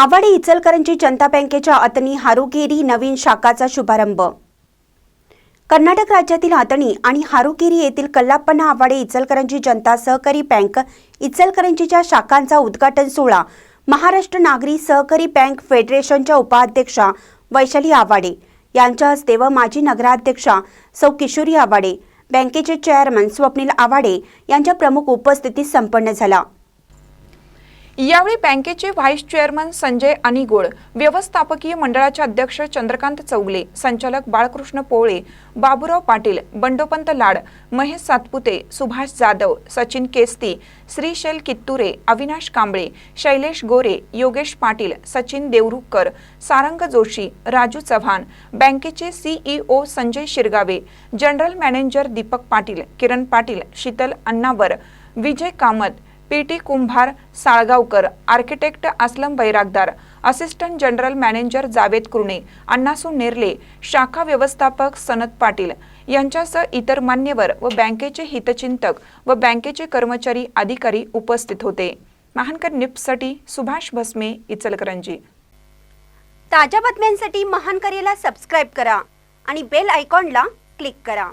आवाडे इचलकरंजी जनता बँकेच्या अतनी हारोगेरी नवीन शाखाचा शुभारंभ. कर्नाटक राज्यातील अतणी आणि हारुगिरी येथील कल्लाप्पना आवाडे इचलकरंजी जनता सहकारी बँक इचलकरंजीच्या शाखांचा उद्घाटन सोहळा. महाराष्ट्र नागरी सहकारी बँक फेडरेशनच्या उपाध्यक्षा वैशाली आवाडे. यांच्या हस्ते व माजी नगराध्यक्षा सौ किशोरी आवाडे. बँकेचे चेअरमन स्वप्नील आवाडे यांच्या प्रमुख उपस्थितीत संपन्न झाला. यावेळी बँकेचे व्हाईस चेअरमन संजय अनिगोळ व्यवस्थापकीय मंडळाचे अध्यक्ष चंद्रकांत चौगले संचालक बाळकृष्ण पोळे बाबुराव पाटील बंडोपंत लाड महेश सातपुते सुभाष जाधव सचिन केस्ती श्रीशैल कित्तुरे अविनाश कांबळे शैलेश गोरे योगेश पाटील सचिन देवरुखकर सारंग जोशी राजू चव्हाण बँकेचे CEO Sanjay Shirgave general manager Deepak Patil Kiran Patil Sheetal Annavar Vijay Kamat P T Kumbhar Salgaonkar architect Aslam Bairagdar assistant general manager Javed Kurne Annasu Nerle शाखा व्यवस्थापक सनत पाटील यांच्यासह इतर मान्यवर व बँकेचे हितचिंतक व बँकेचे कर्मचारी अधिकारी उपस्थित होते. महानकर निप्ससाठी सुभाष भस्मे इचलकरंजी. ताज्या बातम्यांसाठी महानकरेला सबस्क्राईब करा आणि बेल आयकॉनला क्लिक करा.